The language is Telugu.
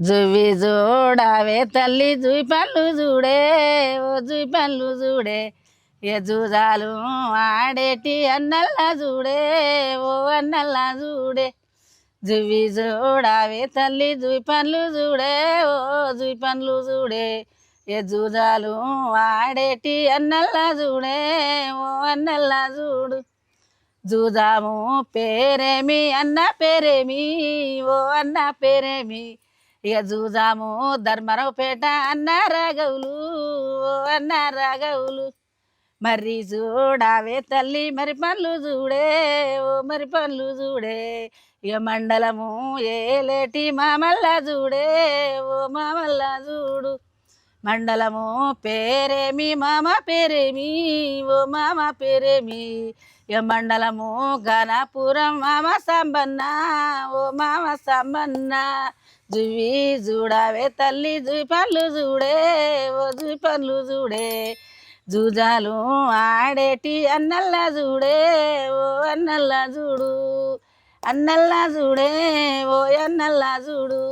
జువి జోడావే తల్లి జుయి పళ్ళు చూడే ఓ జుయి పళ్ళు చూడే ఏ జూజాలు ఆడేటి అన్నల్లా చూడే ఓ అన్నల్లా చూడే జువి జోడావే తల్లి జుయి పండ్లు చూడే ఓ జుయి పండ్లు చూడే ఏ జూజాలు ఆడేటి అన్నల్లా చూడే ఓ అన్నల్లా చూడు జూదాము పేరేమి అన్న పేరేమి ఓ అన్న పేరేమి. ఇక జూదాము ధర్మరావుపేట అన్న రాగవులు అన్న రాగవులు మరి చూడావే తల్లి మరి పనులు చూడే ఓ మరి పనులు చూడే. ఇక మండలము ఏలేటి మామల్లా చూడే ఓ మామల్లా చూడు. మండలము పేరేమి మామ పేరేమి ఓ మామ పేరేమి? ఇక మండలము ఘనపురం మామ సంబన్న ఓ మామ సంబన్న. జువి చూడావే తల్లి జువి పళ్ళు చూడే ఓ జువి పళ్ళు చూడే జూజాలు ఆడేటి అన్నల్లా చూడే ఓ అన్నల్లా చూడు అన్నల్లా చూడే ఓ అన్నల్లా చూడు